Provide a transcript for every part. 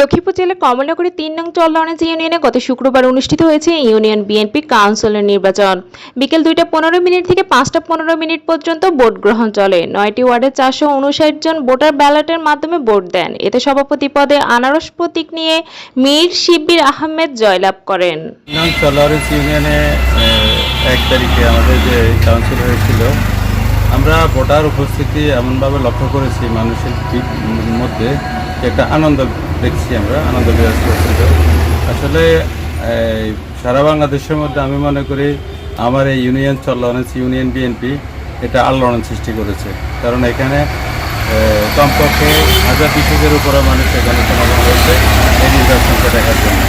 লক্ষ্মীপুর জেলার কমলনগরের তিন নং চল্লানেজ ইউনিয়নে গত শুক্রবার অনুষ্ঠিত হয়েছে ইউনিয়ন বিএনপি কাউন্সিলের নির্বাচন। বিকেল দুইটা পনেরো মিনিট থেকে পাঁচটা পনেরো মিনিট পর্যন্ত ভোট গ্রহণ চলে। নয়টি ওয়ার্ডে চারশো উনষাট জন ভোটার ব্যালটের মাধ্যমে ভোট দেন। এতে সভাপতি পদে আনারস প্রতীক নিয়ে মীর শিব্বির আহমেদ জয়লাভ করেন। এক তারিখে আমাদের যে কাউন্সিল হয়েছিল, আমরা ভোটার উপস্থিতি এমনভাবে লক্ষ্য করেছি মানুষের মধ্যে একটা আনন্দ দেখছি আমরা, আনন্দ বিরাজ করছিল আসলে সারা বাংলাদেশের মধ্যে আমি মনে করি আমার এই ইউনিয়ন চল্লারেন্স ইউনিয়ন বিএনপি এটা আলোড়ন সৃষ্টি করেছে। কারণ এখানে কমপক্ষে হাজার বিশেষের উপরে মানুষ এখানে সমাগম হয়েছে এই নির্বাচনকে দেখার জন্য।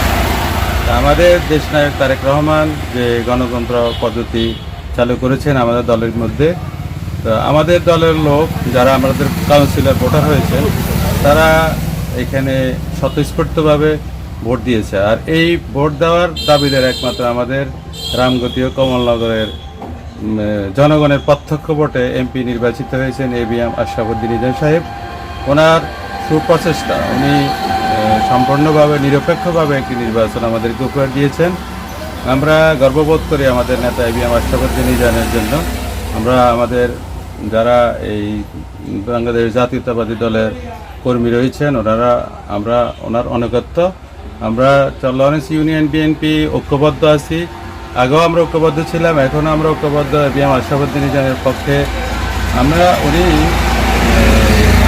আমাদের দেশনায়ক তারেক রহমান যে গণতন্ত্র পদ্ধতি চালু করেছেন আমাদের দলের মধ্যে, তো আমাদের দলের লোক যারা আমাদের কাউন্সিলর ভোটার হয়েছে তারা এখানে স্বতঃস্ফূর্তভাবে ভোট দিয়েছে। আর এই ভোট দেওয়ার দাবিদের একমাত্র আমাদের রামগতি ও কমলনগরের জনগণের প্রত্যক্ষ ভোটে এমপি নির্বাচিত হয়েছেন A B M Ashrafuddin Izan সাহেব। ওনার সুপ্রচেষ্টা, উনি সম্পূর্ণভাবে, নিরপেক্ষভাবে একটি নির্বাচন আমাদেরকে উপহার দিয়েছেন। আমরা গর্ববোধ করি আমাদের নেতা এ বি এম আশরাফুদ্দিন ইজানের জন্য। আমরা আমাদের, যারা এই বাংলাদেশ জাতীয়তাবাদী দলের কর্মী রয়েছেন, ওনারা, আমরা, ওনার অনুগত্য। আমরা লরেন্স ইউনিয়ন বিএনপি ঐক্যবদ্ধ আছি। আগেও আমরা ঐক্যবদ্ধ ছিলাম, এখনও আমরা ঐক্যবদ্ধ। বি এম আশরাফুদ্দিন ইজানের পক্ষে। আমরা, উনি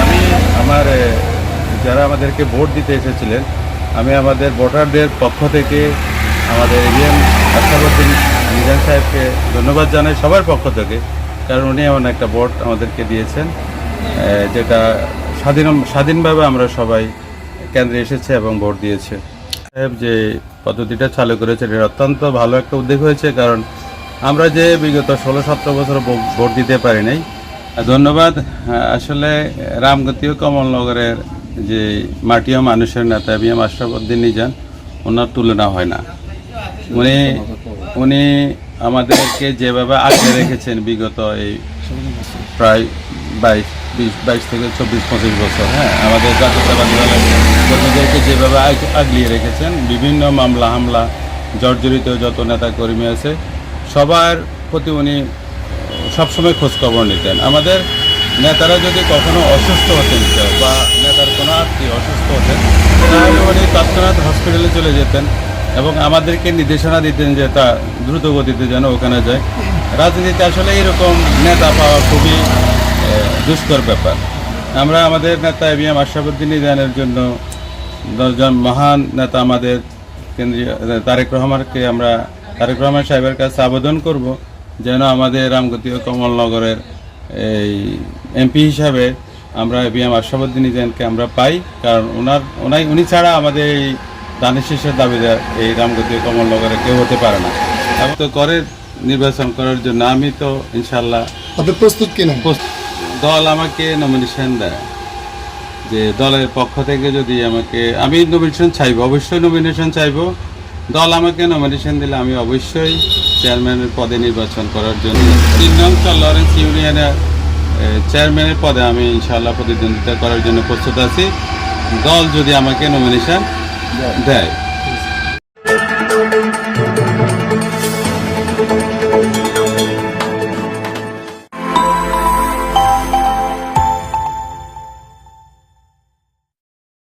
আমি, আমার যারা আমাদেরকে ভোট দিতে এসেছিলেন, আমি আমাদের ভোটারদের পক্ষ থেকে আমাদের এভিএম আশরাফুদ্দিন মিজান সাহেবকে ধন্যবাদ জানাই সবার পক্ষ থেকে, কারণ উনি এমন একটা ভোট আমাদেরকে দিয়েছেন যেটা স্বাধীন, স্বাধীনভাবে আমরা সবাই কেন্দ্রে এসেছে এবং ভোট দিয়েছে। সাহেব যে পদ্ধতিটা চালু করেছে এটা অত্যন্ত ভালো একটা উদ্যোগ হয়েছে, কারণ আমরা যে বিগত ষোলো সতেরো বছর ভোট দিতে পারি নাই, ধন্যবাদ। আসলে রামগতি ও কমলনগরের যে মাটি ও মানুষের নেতা বি এম আশরাফুদ্দিন নিজান ওনার তুলনা হয় না। উনি উনি আমাদেরকে যেভাবে আগলে রেখেছেন বিগত এই প্রায় বাইশ, বিশ, বাইশ থেকে চব্বিশ, পঁচিশ বছর হ্যাঁ? আমাদের জাতীয়তাবাদী দলের কর্মীদেরকে যেভাবে আগ- আগলিয়ে রেখেছেন, বিভিন্ন মামলা, হামলা, জর্জরিত যত নেতা কর্মী আছে, সবার প্রতি উনি সবসময় খোঁজখবর নিতেন। আমাদের নেতারা যদি কখনো অসুস্থ হতেন বা নেতার কোনো আত্মীয় অসুস্থ হতেন, তাহলে উনি তৎক্ষণাৎ হসপিটালে চলে যেতেন এবং আমাদেরকে নির্দেশনা দিতেন যে তা দ্রুত গতিতে যেন ওখানে যায়। রাজনীতিতে আসলে এরকম নেতা পাওয়া খুবই দুষ্কর ব্যাপার। আমরা আমাদের নেতা এ বি এম আশরাফুদ্দিন ইদানের জন্য দশজন মহান নেতা আমাদের কেন্দ্রীয় তারেক রহমানকে আমরা তারেক রহমান সাহেবের কাছে আবেদন করব যেন আমাদের রামগতি ও কমলনগরের এই এমপি হিসাবে আমরা এ বি এম আশরাফুদ্দিন ইজানকে আমরা পাই। কারণ ওনার ওনাই উনি ছাড়া আমাদের এই দানের শেষের দাবিদার এই রামগতি ও কমলনগরে কেউ হতে পারে না। তো করে নির্বাচন করার জন্য আমি তো ইনশাল্লাহ প্রস্তুত কিনা? পোস্ট- দল আমাকে নমিনেশন দেয়। যে দলের পক্ষ থেকে যদি আমাকে আমি নমিনেশন চাইব অবশ্যই নমিনেশন চাইব। দল আমাকে নমিনেশন দিলে আমি অবশ্যই চেয়ারম্যানের পদে নির্বাচন করার জন্য তিন নং লরেন্স ইউনিয়নের চেয়ারম্যানের পদে আমি ইনশাআল্লাহ প্রতিদ্বন্দ্বিতা করার জন্য প্রস্তুত আছি। দল যদি আমাকে নমিনেশন দেয়।